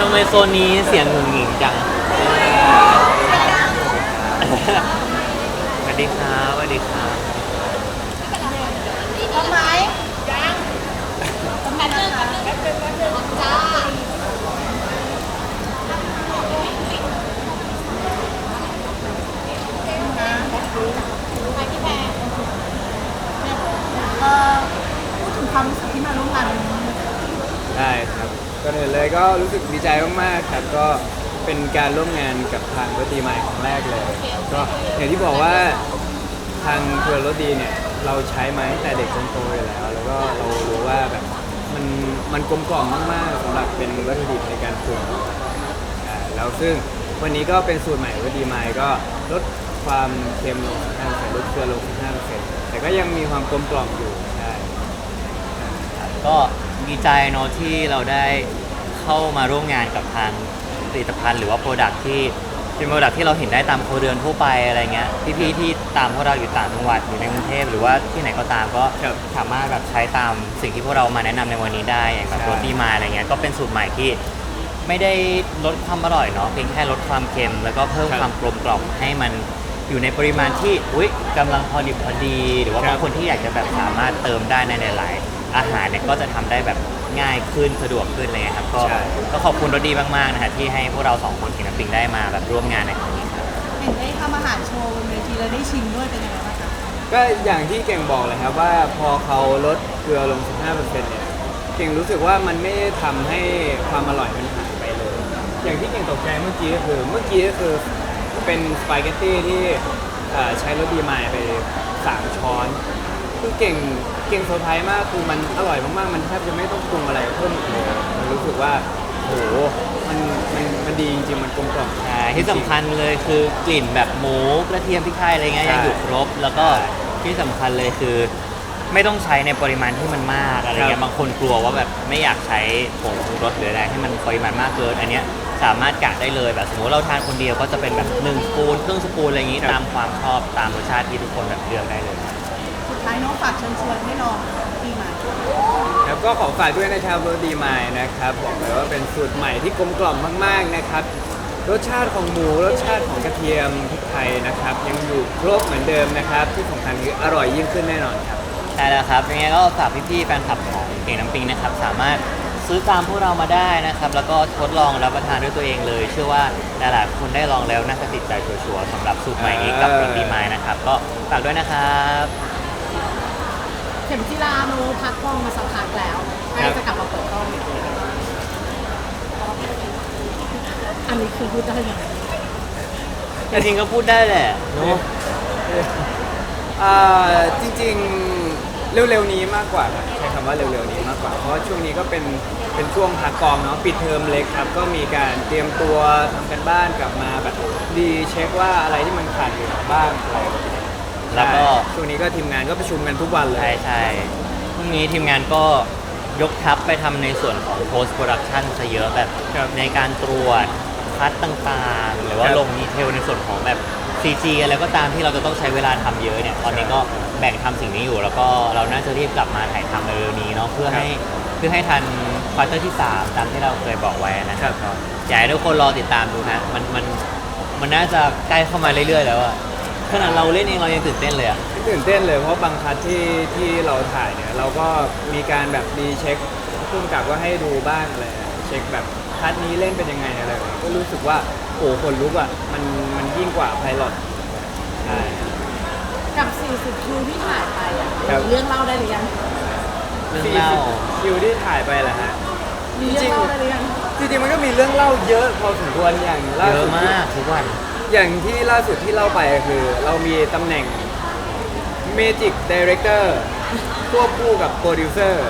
ทำไมโซนนี้เสียงหงุดหงิดจัง สวัสดีครับสวัสดีครับพร้อมไหมยังแป๊บนึงแป๊บนึงแป๊บนึงแป๊บนึงจ้าไปที่แพรเอ่อพูดถึงความรู้สึกที่มาร่วมงานวันนี้ได้ครับ ก่อนอื่นเลยก็รู้สึกดีใจมากๆครับก็เป็นการร่วมงานกับทางรถดีใหม่ครั้งแรกเลย ก็อย่างที่บอกว่าทางเครือรถดีเนี่ยเราใช้มาตั้งแต่เด็กจนโตอยู่แล้ว แล้วก็เรารู้ว่าแบบมันมันกลมกล่อมมากๆสำหรับเป็นวัตถุดิบในการปรุงอ่าแล้วซึ่งวันนี้ก็เป็นสูตรใหม่รถดีใหม่ก็ลดความเค็มลง15%ลดเกลือลง15%แต่ก็ยังมีความกลมกล่อมอยู่ใช่ ก็ ดีใจเนาะที่เราได้เข้ามาร่วมงานกับทางผลิตภัณฑ์หรือว่าโปรดักที่เป็นโปรดักที่เราเห็นได้ตามโครัวเรือนทั่วไปอะไรเงี้ยพี่ๆที่ตามพวกเราอยู่ต่างจังหวัดอยู่ในกรุงเทพหรือว่าที่ไหนก็ตามก็ครับสามารถแบบใช้ตามสิ่งที่พวกเรามาแนะนำในวันนี้ได้อย่างแบบใช่ รสดีมาอะไรเงี้ยก็เป็นสูตรใหม่ที่ไม่ได้ลดความอร่อยเนาะเพียงแค่ลดความเค็ม แล้วก็เพิ่มครับ ความกลมกล่อมให้มันอยู่ในปริมาณที่อุ้ยกำลังพอดีพอดี หรือว่าครับบางคนที่อยากจะแบบสามารถเติมได้ในหลายๆ อาหารเนี่ยก็จะทำได้แบบง่ายขึ้นสะดวกขึ้นอะไรเลยครับก็ใช่ ก็ขอบคุณรถดีมากๆนะฮะที่ให้พวกเราสองคนกินน้ำปิงได้มาแบบร่วมงานในครั้งนี้ครับ เห็นได้ทำอาหารโชว์บนเวทีแล้วได้ชิมด้วยเป็นยังไงบ้างคะก็อย่างที่เก่งบอกเลยครับว่าพอเขาลดเกลือลง 15%เนี่ยเก่งรู้สึกว่ามันไม่ได้ทำให้ความอร่อยมันหายไปเลย อย่างที่เก่งตกใจเมื่อกี้ก็คือเมื่อกี้ก็คือเป็นสปาเกตตี้ที่เอ่อใช้รสดีมายไป 3 ช้อน คือเก่งเก่งเซอร์ไพรส์มากคือมันอร่อยมากๆ มันแทบจะไม่ต้องปรุงอะไรเพิ่มอีกเลยมันรู้สึกว่าโหมันมันมันดีจริงๆมันกลมกล่อมใช่ที่สำคัญเลยคือกลิ่นแบบหมูกระเทียมพริกไทยอะไรเงี้ยใช่ยังอยู่ครบ แล้วก็ใช่ที่สำคัญเลยคือ ไม่ต้องใช้ในปริมาณที่มันมากอะไรเงี้ครัยบ บางคนกลัวว่าแบบไม่อยากใช้ผงปรุงรสหรืออะไรให้มันปริมาณมากเกินอันเนี้ยสามารถกะได้เลยแบบสมมติเราทานคนเดียวก็จะเป็นแบบหนึ่งสปูนครึ่งสปูนอะไรอย่างงี้ตามความชอบตามรสชาติที่ทุกคนแบบเลือกได้เลยสุด ท้ายน้องฝากเชิญชวนให้ลองดีมาครับก็ขอฝากด้วยนะครับรสดีมายนะครับบอกเลยว่าเป็นสูตรใหม่ที่กลมกล่อมมากๆนะครับ รสชาติของหมูรสชาติของกระเทียมพริกไทยนะครับ ยังอยู่ครบเหมือนเดิมนะครับ ที่สำคัญคืออร่อยยิ่งขึ้นแน่นอนครับ ใช่แล้วครับยังไงก็ฝากพี่ๆแฟนคลับของเก่งน้ำปิงนะครับ สามารถซื้อตามพวกเรามาได้นะครับ แล้วก็ทดลองรับประทานด้วยตัวเองเลย เชื่อว่าหลายๆคนได้ลองแล้วน่าจะติดใจชัวร์ๆสำหรับสูตรใหม่นี้กับเออรสดีไม้นะครับ ก็ฝากด้วยนะครับเข็มจีราโนพักกล้องมาสักพักแล้วใกล้จะกลับมาเปิดกล้องอีกอันนี้คือพูดได้ยังไงจริงๆก็พูดได้แหละเนอะอ่าจริงๆเร็วๆนี้มากกว่าครับใช้คำว่าเร็วๆนี้มากกว่า เพราะว่าช่วงนี้ก็เป็นเป็นช่วงพักกองเนาะปิดเทอมเล็กครับ ก็มีการเตรียมตัวทำกันบ้านกลับมาแบบดีเช็คว่าอะไรที่มันขาดอยู่บ้างอะไร แบบนี้แล้วก็ใช่ช่วงนี้ก็ทีมงานก็ประชุมกันทุกวันเลใช่ยใช่พรุ่งนี้ทีมงานก็ยกทัพไปทำในส่วนของ post production ซะเยอะแบบครับในการตรวจคัดต่างๆ หรือว่าครับ ลงดีเทลในส่วนของแบบ CG อะไรก็ตามที่เราจะต้องใช้เวลาทำเยอะเนี่ย ตอนนี้ก็แบ่งทำสิ่งนี้อยู่ แล้วก็เราน่าจะรีบกลับมาถ่ายทำในเร็วๆนี้เนาะเพื่อให้เพื่อให้ทันควอเตอร์ที่ 3 ตามที่เราเคยบอกไว้นะครับก็อยากให้ทุกคนรอติดตามดูนะ มันมันมันน่าจะใกล้เข้ามาเรื่อยๆแล้วอะ ขนาดเราเล่นเองเรายังตื่นเต้นเลยอะ ตื่นเต้นเลยเพราะบางคัดที่ที่เราถ่ายเนี่ยเราก็มีการแบบดีเช็คพุ่มกับก็ให้ดูบ้างอะไรอะเช็คแบบคัดนี้เล่นเป็นยังไงอะไรแบบนี้ก็รู้สึกว่าโอ้คนลุกอะมันมันยิ่งกว่าไพลอตใช่ กับ40คิวที่ถ่ายไปอะครับ เรื่องเล่าได้หรือยังเรื่องเล่า 40คิวที่ถ่ายไปแหละฮะ มีเรื่องเล่าได้หรือยังจริงๆมันก็มีเรื่องเล่าเยอะพอสมควรอย่างล่าเยสุอะดที่มากทุกวัน อย่างที่ล่าสุดที่เล่าไปคือเรามีตำแหน่ง Magic Director ควบคู่กับโปรดิวเซอร์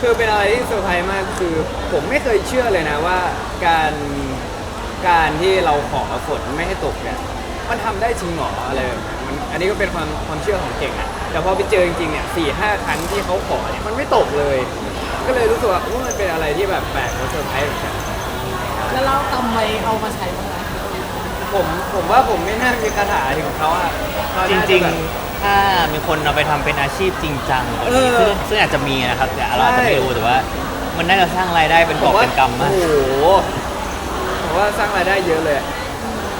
คือเป็นอะไรที่เซอร์ไพรส์มากคือผมไม่เคยเชื่อเลยนะว่าการการที่เราขอฝนไม่ให้ตกเนี่ยมันทำได้จริงเหรออะไรแบบนี้มันอันนี้ก็เป็นความความเชื่อของเก่งอะแต่พอไปเจอจริงๆเนี่ยสี่ห้าครั้งที่เขาขอเนี่ยมันไม่ตกเลย ก็เลยรู้สึกว่าโอ้มันเป็นอะไรที่แบบแปลกและเซอร์ไพรส์เหมือนกัน แล้วเราทำไมเอามาใช้บ้างไหม ผมผมว่าผมไม่น่ามีคาถาถึงเขาอะเขาจน่าะริงแบบ ๆ ถ้ามีคนเอาไปทำเป็นอาชีพจริงจังกว่านี้เออซึ่งซึ่งอาจจะมีนะครับแต่เราอาจจะไม่รู้แต่ว่า มันน่าจะสร้างรายได้เป็นกอบเป็นกำมาก โอ้โหผมว่าสร้างรายได้เยอะเลยอะ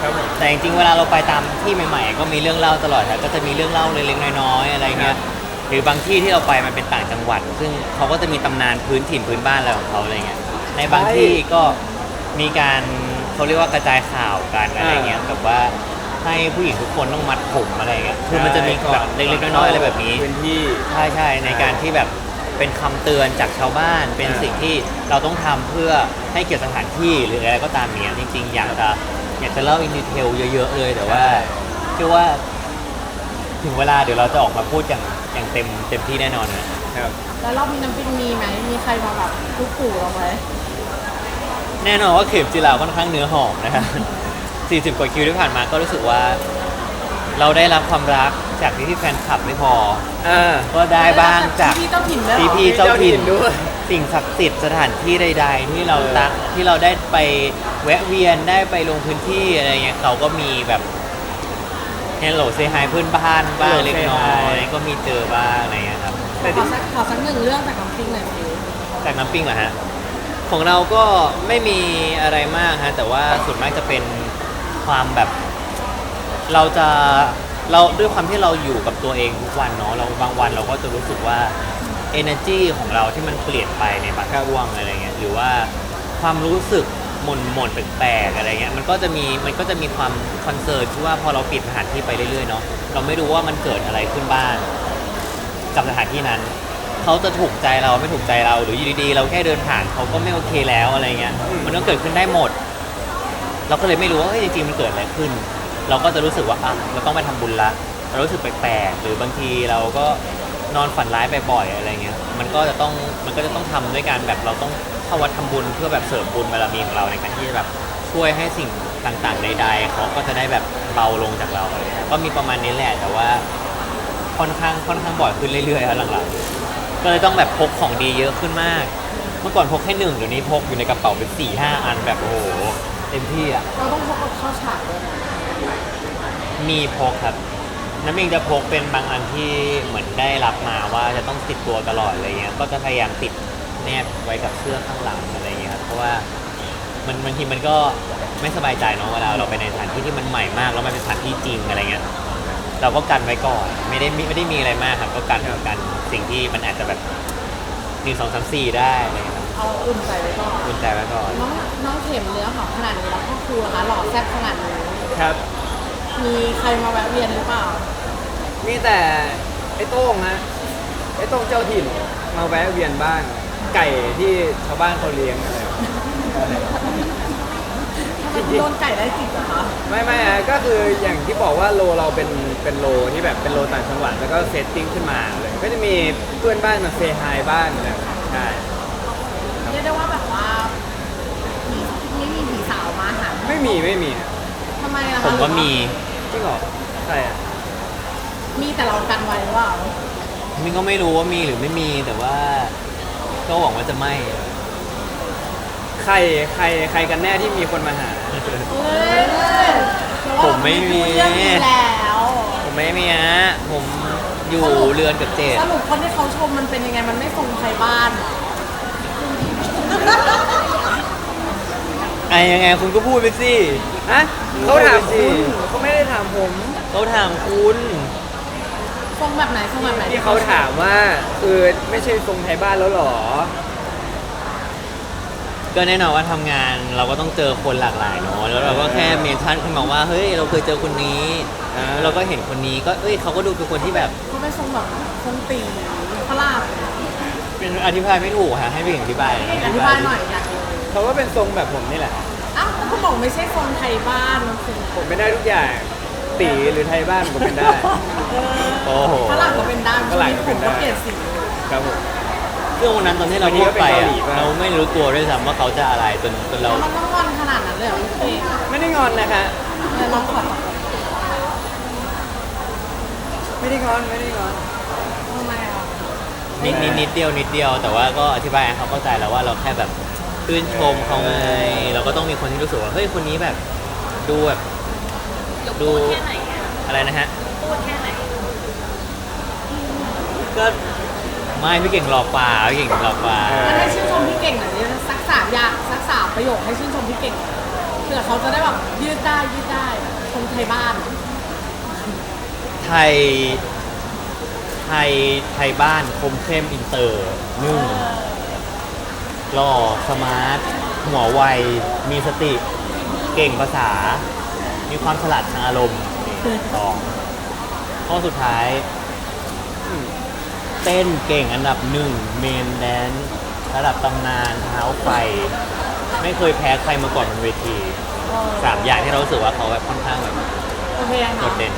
ครับผม แต่จริงๆ เวลาเราไปตามที่ใหม่ๆ ก็มีเรื่องเล่าตลอดครับก็จะมีเรื่องเล่าเล็กๆ น้อยๆ อะไรเงี้ครัย บ หรือบางที่ที่เราไปมันเป็นต่างจังหวัด ซึ่งเขาก็จะมีตำนานพื้นถิ่นพื้นบ้านอะไรของเขาอะไรเงี้ย ในบางที่ก็มีการ เขาเรียกว่ากระจายข่าวกันอะไรเงี้ยแบบว่าให้ผู้หญิงทุกคนต้องมัดผมอะไรเงี้ยคือมันจะมีแบบเล็กๆน้อยๆอะไรแบบนี้พื้นที่ใช่ใช่ในการที่แบบเป็นคำเตือนจากชาวบ้านเป็นอ่าสิ่งที่เราต้องทำเพื่อให้เกียรติสถานที่หรืออะไรก็ตามเนี้ยจริง ๆ อยากจะอยากจะเล่าอินดีเทลเยอะๆเลยแต่ว่าเชื่อว่า ถึงเวลาเดี๋ยวเราจะออกมาพูดอย่างอย่างเต็มเต็มที่แน่นอนนะครับแล้วรอบนี้น้ำปิงมีไหมมีใครมาแบบลูกปู่เราไหม แน่นอนว่าเข็มจีราค่อนข้างเนื้อหอมนะครับ 40 กว่าคิวที่ผ่านมาก็รู้สึกว่า เราได้รับความรักจากที่ที่แฟนคลับไม่พอ อ่า ก็ได้บ้างจากพี่เจ้าถิ่นด้วยเหรอพี่พี่เจ้าถิ่นด้วย สิ่งศักดิ์สิทธิ์สถานที่ใด ๆ ที่เราตักที่เราได้ไปแวะเวียนได้ไปลงพื้นที่อะไรเงี้ยเขาก็มีแบบเฮลโลเซฮายเพื่อนบ้านบ้าง Hello เล็ก say น้อย hi ก็มีเจอบ้างอะไรเงี้ยครับ ขอสักขอสักหนึ่งเรื่องจากน้ำปิงหน่อยสิจากน้ำปิ้งเหรอฮะ ของเราก็ไม่มีอะไรมากฮะแต่ว่าส่วนมากจะเป็นความแบบ เราจะเราด้วยความที่เราอยู่กับตัวเองทุกวันเนาะเราบางวันเราก็จะรู้สึกว่า energy ของเราที่มันเปลี่ยนไปในบางช่วงอะไรเงี้ยหรือว่าความรู้สึกหม่นหม่นแปลกๆอะไรเงี้ยมันก็จะมีมันก็จะมีความคอนเซิร์นที่ว่าพอเราปิดสถานที่ไปเรื่อยๆเนาะเราไม่รู้ว่ามันเกิดอะไรขึ้นบ้างกับสถานที่นั้น เขาจะถูกใจเราไม่ถูกใจเรา หรืออยู่ดีๆ เราแค่เดินผ่านเขาก็ไม่โอเคแล้วอะไรเงี้ยมันก็เกิดขึ้นได้หมด เราก็เลยไม่รู้ว่าเฮ้ยจริงๆมันเกิดอะไรขึ้น เราก็จะรู้สึกว่าอะเราต้องไปทำบุญละเรารู้สึกแปลกๆหรือบางทีเราก็นอนฝันร้ายไปบ่อยอะไรเงี้ยมันก็จะต้องมันก็จะต้องทำด้วยการแบบเราต้องเข้าวัดทำบุญเพื่อแบบเสริมบุญบารมีของเราในการที่จะแบบช่วยให้สิ่งต่างๆใดๆเขาก็จะได้แบบเบาลงจากเราอะไรเงี้ยก็มีประมาณนี้แหละแต่ว่าค่อนข้างค่อนข้างบ่อยขึ้นเรื่อยๆหลังๆ ก็เลยต้องแบบพกของดีเยอะขึ้นมาก เมื่อก่อนพกแค่หนึ่งเดี๋ยวนี้พกอยู่ในกระเป๋าเป็นสี่ห้าอันแบบโอ้โหเต็มที่อะ เราต้องพกกับข้าวฉากด้วยนะมีพกครับ น้ำเองจะพกเป็นบางอันที่เหมือนได้รับมาว่าจะต้องติดตัวตลอดอะไรเงี้ย ก็จะพยายามติดแนบไว้กับเสื้อข้างหลังอะไรเงี้ยครับเพราะว่ามันบางทีมันก็ไม่สบายใจเนาะเวลาเราไปในสถานที่ที่มันใหม่มากแล้วมันเป็นสถานที่จริงอะไรเงี้ย เราก็กันไว้ก่อน ไม่ได้มีไม่ได้มีอะไรมากครับก็กันกันสิ่งที่มันอาจจะแบบหนึ่งสองสามสี่ได้อะไรเงี้ยครับเอาอุ่นใจไว้ก่อนกุญแจไว้ก่อนน้องน้องเข็มเนื้อหอมขนาดนี้แล้วพ่อครูนะคะหล่อแซ่บขนาดนี้ ครับ มีใครมาแวะเวียนหรือเปล่า มีแต่ไอ้โต้งฮะไอ้โต้งเจ้าถิ่นมาแวะเวียนบ้าง ไก่ที่ชาวบ้านเขาเลี้ยงอะไรแบบนี้ถ้ามันโดนไก่ได้จริงเหรอคะ ไม่ไม่ฮะก็คืออย่างที่บอกว่าโลเราเป็นเป็นโลที่แบบเป็นโลต่างจังหวัดแล้วก็เซตติ้งขึ้นมาเลยก็จะมีเพื่อนบ้านมาเซฮายบ้างอะไรแบบนี้ใช่เรียกได้ว่าแบบว่าผีไม่มีผีสาวมาหาไม่มีไม่มีฮะทำไมล่ะคะผมว่ามีจริงเหรอใช่อะมีแต่เรากันไว้หรือเปล่ามินก็ไม่รู้ว่ามีหรือไม่มีแต่ว่า ก็หวังว่าจะไม่ ใครใครใครกันแน่ที่มีคนมาหาเอ้ย ผมไม่มี เรื่องนี้แล้วผมไม่มีฮะผมอยู่เรือนกับเจดสรุปคนที่เขาชมมันเป็นยังไงมันไม่ทรงไทยบ้านเหรอไอ้ยังไงคุณก็พูดไปสิฮะเขาถามคุณเขาไม่ได้ถามผมเขาถามคุณทรงแบบไหนทรงแบบไหนที่เขาถามว่าคือไม่ใช่ทรงไทยบ้านแล้วเหรอ ก็แน่นอนว่าทำงานเราก็ต้องเจอคนหลากหลายเนาะแล้วเราก็แค่เมนชั่นขึ้นมาว่าเฮ้ยเราเคยเจอคนนี้อ่าเราก็เห็นคนนี้ก็เอ้ยเขาก็ดูเป็นคนที่แบบเขาเป็นทรงแบบทรงตีพระราบเป็นอธิบายไม่ถูกฮะให้พี่อธิบายอธิบายหน่อยอยากรู้เขาก็เป็นทรงแบบผมนี่แหละ อ้าวเขาบอกไม่ใช่ทรงไทยบ้านมันคือผมเป็นได้ทุกอย่างตีหรือไทยบ้านผมก็เป็นได้ โอ้โหฝรั่งก็เป็นได้ฝรั่งก็ผเป็มนได้ก็เปลี่ยนสีครับผม เรื่องวันนั้นตอนที่เราวันนี้พูดก็เป็นไปเกาอะหลีป่ะเราไม่รู้ตัวด้วยซ้ำว่าเขาจะอะไรจนจนเราแล้วมันต้องงอนขนาดนั้นเลยเหรอพี่ไม่ได้งอนนะคะเออน้องขอไม่ได้งอนไม่ได้งอนทำไมอะนิดนิดนิดเดียวนิดเดียว แต่ว่าก็อธิบายให้เขาเข้าใจแล้วว่าเราแค่แบบชื่นชมเขาไงเราก็ต้องมีคนที่รู้สึกว่าเฮ้ยคนนี้แบบ ดูแบบดูอะไรนะฮะพูดแค่ไหนก็ ไม่พี่เก่งหลอกป่าพี่เก่งหลอกป่าเอองั้นให้ชื่นชมพี่เก่งหน่อยดิสักสามอย่างสักสามประโยคให้ชื่นชมพี่เก่งหน่อยเผื่อเขาจะได้แบบยืดได้ยืดได้คนไทยบ้าน ไทย ไทยไทยบ้านคมเข้มอินเตอร์นึ่งหล่อสมาร์ทหัวไวมีสติ เก่งภาษา มีความฉลาดทางอารมณ์สองข้อสุดท้ายอืม เต้นเก่งอันดับหนึ่งเมนแดนซ์ระดับตำนานเท้าไฟ ไม่เคยแพ้ใครมาก่อนบนเวทีสามอย่างที่เรารู้สึกว่าเขาแบบค่อนข้างแบบโอเคยังโดดเด่น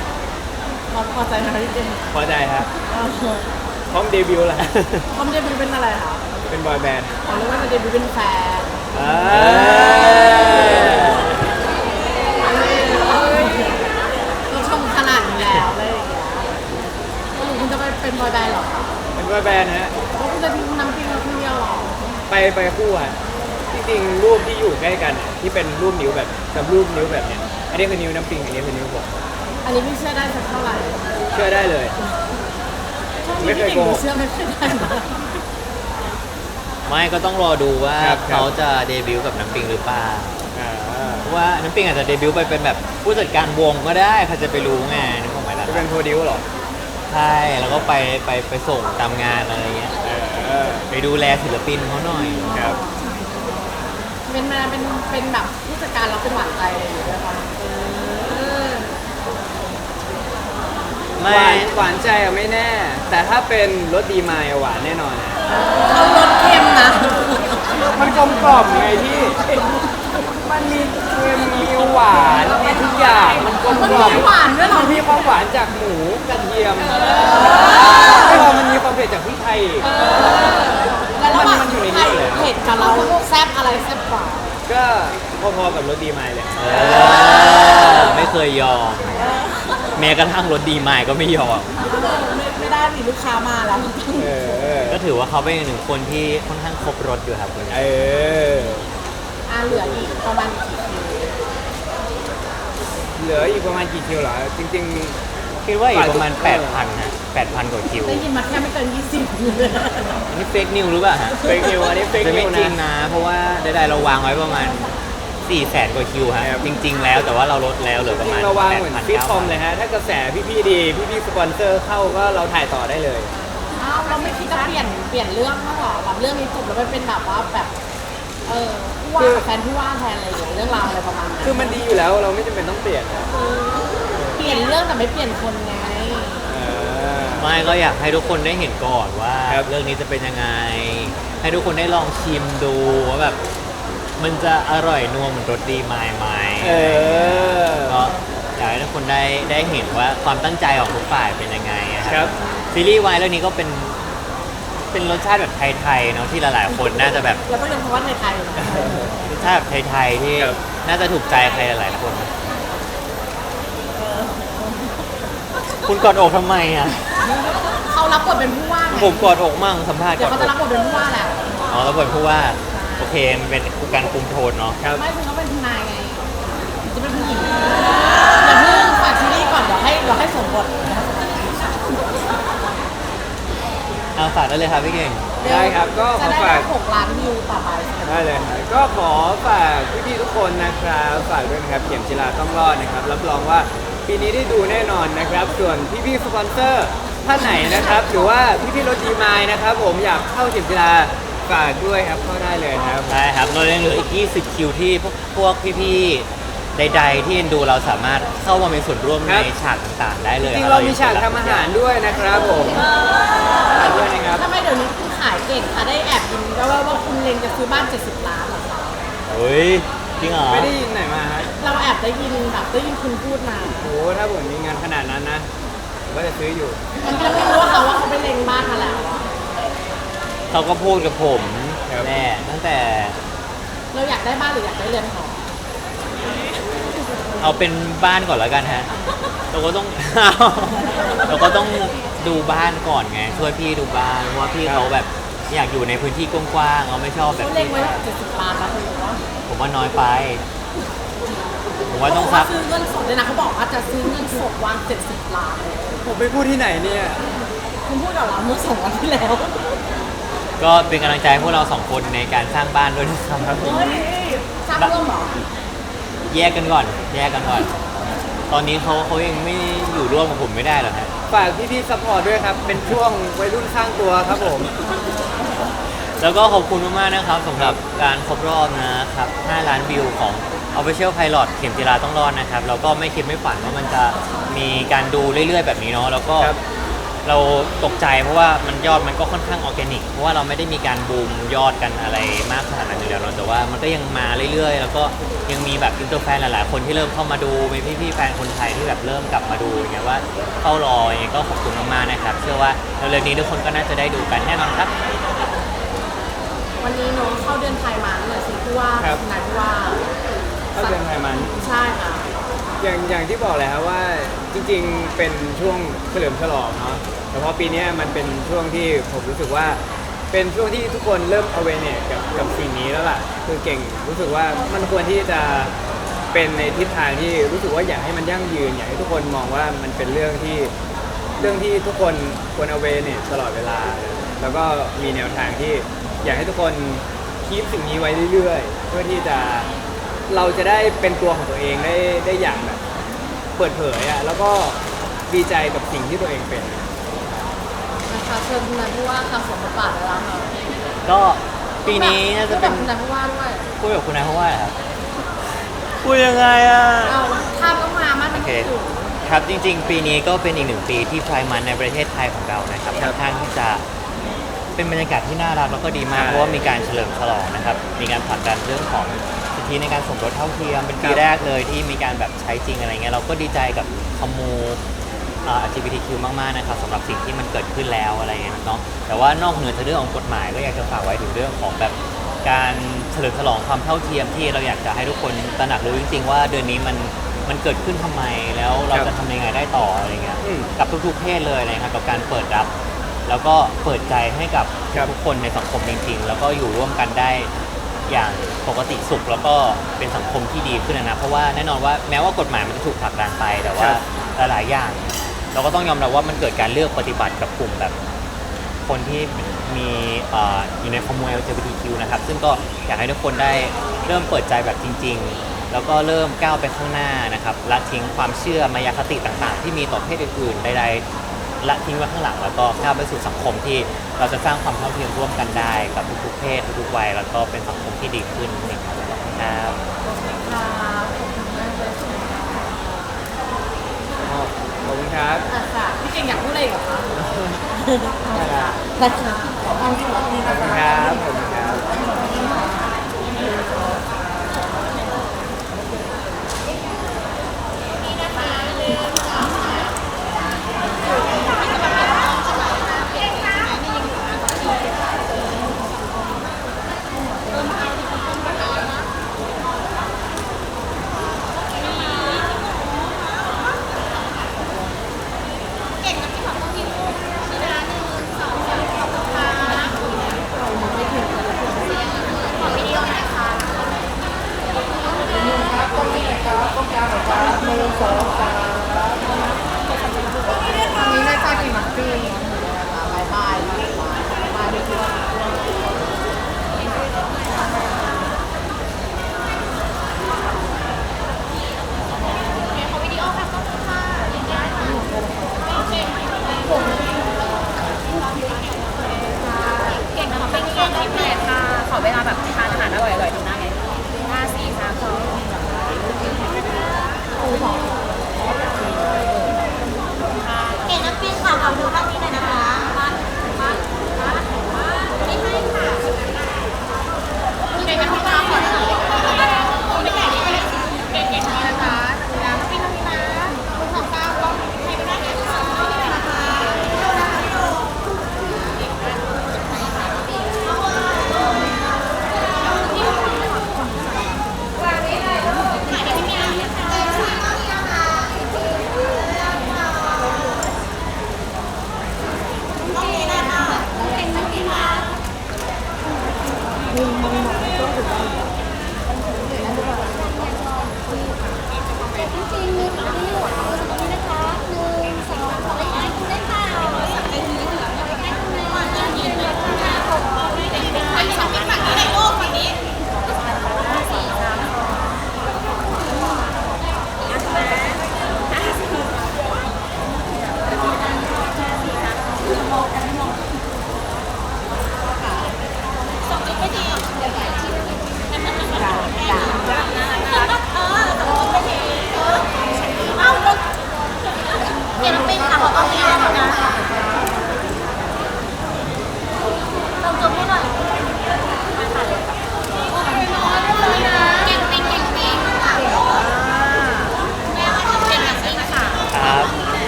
พอพอใจไหมพี่เก่งพอใจครับเออพร้อมเดบิวต์แล้วฮะเขาไม่ได้เป็นอะไรคะเป็นบอยแบนด์เขาเรียกว่าจะเดบิวต์เป็นแฟนอ่าก็ชมขนาดนี้แล้วอะไรอย่างเงี้ยก็รู้คุณจะไปเป็นบอยแบนด์เหรอคะ เป็นบแบนฮะแล้วคุณจะทิ้งน้ำปิงมาคนเดียวเหรอไปไปคู่อะจริงๆรูปที่อยู่ใกล้กันอะที่เป็นรูปนิ้วแบบกับรูปนิ้วแบบเนี้ยอันนี้คือนิ้วน้ำปิงอันนี้คือนิ้วผมอันนี้ไม่เชื่อได้สักเท่าไหร่เชื่อได้เลย ช่วงไม่นี้เคพี่ยเก่งโกหดูกเชื่อไม่ค่อยได้นะไม่ก็ต้องรอดูว่าครับครับ เขาจะเดบิวต์กับน้ำปิงหรือเปล่าอ่าเพราะว่าน้ำปิงอาจจะเดบิวต์ไปเป็นแบบผู้จัดการวงก็ได้ใครจะไปรู้ไงนึกออกไหมล่ะจะเป็นโปรดิวเหรอ ใช่แล้วก็ไปไปไปส่งตามงานอะไรเงี้ยเออไปดูแลศิลปินเขาหน่อย ครับเป็นมาเป็นเป็นแบบผู้จัดการเราเป็นหวานใจอะไรอย่างเงี้ยค่ะเออหไม่วานหวานใจอะไม่แน่ แต่ถ้าเป็นรสดีมายอะหวานแน่นอนอะเขารสเค็มนะมันกลมกล่อมไงพี่ มันมีเค็มมีหวานมีทุกอย่างมันกลมมันกล่อมมีหวานด้วยเหรอ มันมีความหวานจากหมูกระเทียมไม่พอมันมีความเผ็ดจากพริกไทยอีก แล้วระหว่างมันอยู่ในนี้ไทยเลย เผ็ดกับเราแซ่บอะไรแซ่บกว่าก็พอๆกับรสดีมายเลยเออไม่เคยยอมแม้กระทั่งรถดีมายก็ไม่ยอมไม่ไม่ได้มีลูกค้ามาแล้วเออก็ถือว่าเขาเป็นอีกหนึ่งคนที่ค่อนข้างครบรถอยู่ครับเออ อ่าเหลืออีกประมาณกี่คิวเหลืออีกประมาณกี่คิวเหรอ จริง คิดว่าอีกประมาณเออ8,000นะ8,000 กว่าคิว ได้ยินมาแค่ไม่เกิน20เลยอันนี้เฟกนิวหรือเปล่าฮะๆเฟกนิวอันนี้เฟกจะนิไม่วจริงนะนะ เพราะว่าใดๆเราวางไว้ประมาณ4แสนกว่าคิวฮะ ครับ จริง ๆ แล้วแต่ว่าเราลดแล้วเหลือประจมาริณงๆเราวางเหมือน8,000ฟิตคอมเลยฮะ ถ้ากระแสพี่ๆดี พี่ๆสปอนเซอร์เข้าก็เราถ่ายต่อได้เลย อ้าวเราไม่คิดจะเปลี่ยนเปลี่ยนเรื่องบ้างเหรอแบบเรื่องนี้จบแล้วไปเป็นแบบว่าแบบเออ ผู้ว่ากับแฟนผู้ว่าแทนอะไรอย่างเงี้ยเรื่องราวอะไรประมาณนั้นคือมันดีอยู่แล้วเราไม่จำเป็นต้องเปลี่ยนนะเปลี่ยนเรื่องแต่ไม่เปลี่ยนคนไง เออ ไม่ก็อยากให้ทุกคนได้เห็นก่อนว่าครับ เรื่องนี้จะเป็นยังไง ให้ทุกคนได้ลองชิมดูว่าแบบมันจะอร่อยนัวเหมือนรสดีไหมไหมเออ ก็อยากให้ทุกคนได้ได้เห็นว่าความตั้งใจของทุกฝ่ายเป็นยังไงอะคครัรับบซีรีส์วายเรื่องนี้ก็เป็น เป็นรสชาติแบบไทยๆเนาะที่หลายๆ คนน่าจะแบบเราต้องเรียนคำว่าไทยๆนะรสชาติแบบไทยๆที่ครับน่าจะถูกใจใครหลายๆคน คุณกอดอกทำไมอะ เขารับบทเป็นผู้ว่าไงผมกอดอกมั่งสัมภาษณ์เดี๋กยวอดเขาอจะรักบบทเป็นผู้ว่าแหละอ๋อแล้วบทผู้ว่า โอเคมันเป็นการคุมโทนเนาะครับ ไม่คุณต้องเป็นทนายไงจะเป็นผู้หญิงอย่าเพิ่งฝากซีรีส์ก่อนเดี๋ยวให้เดี๋ยวให้สมบทเอาฝากได้เลยครับพี่เก่ง ได้ครับก็ขจะอได้ฝากหกล้านวิวต่อไปได้เลยครับก็ขอฝากพี่ๆทุกคนนะครับฝากด้วยนะครับเข็มจิราต้องรอดนะครับรับรองว่าปีนี้ได้ดูแน่นอนนะครับ ส่วนพี่ๆสปอนเซอร์ท่านไหนนะครับหรือว่าพี่ๆรถดีมายนะครับ ผมอยากเข้าเข็มจิราฝากด้วยครับเข้าได้เลยนะครับได้ครับเรายังเหลืออีก 20 คิวที่พวกพวกพี่ๆ ใด ๆ ที่เอ็นดูเราสามารถเข้ามามีส่วนร่วมครัในบฉากต่างๆ ได้เลยจริงคๆบเรามีฉากทำอาหารด้วยนะครับผมฝากด้วยนะครับ ทำไมเดี๋ยวนี้คุณขายเก่งคะได้แอบยินก็ว่าว่าคุณเล็งจะซื้อบ้าน 70 ล้านเหรอคะเฮ้ยจริงเหรอไม่ได้ยินไหนมาฮะเราแอบได้ยินแบบได้ยินคุณพูดมาโอ้ถ้าผมมีงานขนาดนั้นนะผมก็จะซื้ออยู่ มันก็ไม่รู้ว่าเขาว่าเขาไปเล็งบ้านมาแล้วอะเขาก็พูดกับผมครับ แน่ตั้งแต่เราอยากได้บ้านหรืออยากได้เรือนหอ เอาเป็นบ้านก่อนแล้วกันฮะ เราก็ต้อง เราก็ต้องดูบ้านก่อนไงช่วยพี่ดูบ้านเพราะว่าพี่เขาแบบอยากอยู่ในพื้นที่กว้างๆเขาไม่ชอบแบบเขาเล็งที่ไว้แบบ70ล้านแล้วคุณบอกว่าผมว่าน้อยไป ผมว่าต้องเขาซัก ซื้อเงินสดเลยนะเขาบอกว่าจะซื้อเงินสดวาง70ล้านเลยผมไปพูดที่ไหนเนี่ยคคุณพูดกับเราเมื่อสองวันที่แล้วก็เป็นกำลังใจให้พวกเราสองคนในการสร้างบ้านด้วยนะครับ เฮ้ยสร้างร่วมเหรอ แยกกันก่อน แยกกันก่อน ตอนนี้เขาเขายังไม่อยู่ร่วมกับผมไม่ได้หรอกฮะฝากพี่ๆซัพพอร์ตด้วยครับ เป็นช่วงวัยรุ่นสร้างตัวครับผม แล้วก็ขอบคุณมากๆนะครับสำหรับการครบรอบนะครับ 5 ล้านวิวของ Official Pilot เข็มจิราต้องรอดนะครับแล้วก็ไม่คิดไม่ฝันว่ามันจะมีการดูเรื่อยๆ แบบนี้เนาะแล้วก็ครับ เราตกใจเพราะว่ามันยอดมันก็ค่อนข้างออร์แกนิก เพราะว่าเราไม่ได้มีการบูมยอดกันอะไรมากขนาดนั้นอยู่แล้วเนอะแต่ว่ามันก็ยังมาเรื่อยๆ แล้วก็ยังมีแบบอินเตอร์แฟนหลายๆ คนที่เริ่มเข้ามาดูมีพี่ๆแฟนคนไทยที่แบบเริ่มกลับมาดูอย่างเงี้ยว่าเข้ารออย่างเงี้ยก็ขอบคุณมากๆนะครับ เชื่อว่าเร็วๆนี้ทุกคนก็น่าจะได้ดูกันแน่นอนครับ วันนี้น้องเข้าเดือนไทยมาเลยสิผู้ว่าครับนายผู้ว่า เข้าเดือนไทยมัน ใช่ค่ะ อย่างอย่างที่บอกเลยครับว่า จริงๆ เป็นช่วงเฉลิมฉลองเนาะแต่พอปีนี้มันเป็นช่วงที่ผมรู้สึกว่า เป็นช่วงที่ทุกคนเริ่ม awareness กับกับสิ่งนี้แล้วล่ะ คือเก่งรู้สึกว่ามันควรที่จะเป็นในทิศทางที่รู้สึกว่าอยากให้มันยั่งยืนอยากให้ทุกคนมองว่ามันเป็นเรื่องที่เรื่องที่ทุกคนควร awareness ตลอดเวลา แล้วก็มีแนวทางที่อยากให้ทุกคนคีปสิ่งนี้ไว้เรื่อยๆ เพื่อที่จะเราจะได้เป็นตัวของตัวเองได้ได้อย่างแบบ เปิดเผยอะแล้วก็ดีใจกับสิ่งที่ตัวเองเป็น นะคะเชิญคุณนายผู้ว่าค่ะสวมบทบาทแล้วค่ะก็ปีนี้น่าจะเป็นพูดกับคุณนายผู้ว่าด้วยพูดกับคุณนายเพราะว่าอะไรครับพูดยังไงอะ เอาภาพก็มามาโอทั้งเคคู่ครับจริง ๆ ปีนี้ก็เป็นอีกหนึ่งปีที่ไพร์มันในประเทศไทยของเรานะครับครัค่อบนข้างที่จะเป็นบรรยากาศที่น่ารักแล้วก็ดีมากใช่ เพราะว่ามีการเฉลิมฉลองนะครับ มีการผลักดันเรื่องของสิ ทธิในการสมรสเท่าเทียม เป็นปีครับแรกเลยที่มีการแบบใช้จริงอะไรเงี้ยเราก็ดีใจกับคอมมูอ่า LGBTQ มากๆนะครับสำหรับสิ่งที่มันเกิดขึ้นแล้วอะไรเงี้ยเนาะแต่ว่านอกเหนือจากเรื่องของกฎหมายก็อยากจะฝากไว้ถึงเรื่องของแบบการเฉลิมฉลองความเท่าเทียมที่เราอยากจะให้ทุกคนตระหนักรู้จริง ๆ ว่าเดือนนี้มันมันเกิดขึ้นทำไมแล้วเราครับจะทำยังไงได้ต่ออะไรเงี้ยอืมกับทุกๆเพศเลยนะครับกับการเปิดรับ แล้วก็เปิดใจให้กับครับ ทุกคนในสังคมจริงๆ แล้วก็อยู่ร่วมกันได้ อย่างปกติสุขแล้วก็เป็นสังคมที่ดีขึ้นนะเพราะว่าแน่นอนว่าแม้ว่ากฎหมายมันจะถูกผลักดันไปแต่ว่าหลายๆอย่าง เราก็ต้องยอมรับว่ามันเกิดการเลือกปฏิบัติกับกลุ่มแบบ คนที่มีเอ่ออยู่ในคอมมูน LGBTQ นะครับ ซึ่งก็อยากให้ทุกคนได้เริ่มเปิดใจแบบจริง ๆ แล้วก็เริ่มก้าวไปข้างหน้านะครับละทิ้งความเชื่อมายาคติต่างๆ ที่มีต่อเพศอื่นๆใดๆ ละทิ้งไว้ข้างหลัง แล้วก็ก้าวไปสู่สังคมที่เราจะสร้างความเท่าเทียมร่วมกันได้กับทุกๆเพศทุกๆวัยแล้วก็เป็นสังคมที่ดีขึ้นนะครับครับค่ะขอบคุณมากเลยค่ะอ๋อขอบคุณครับอะค่ะพี่เก่งอยากพูดอะไรอีกเหรอคะได้ครับได้ค่ะขอบคุณค่ะขอบคุณครับขอบคุณครับ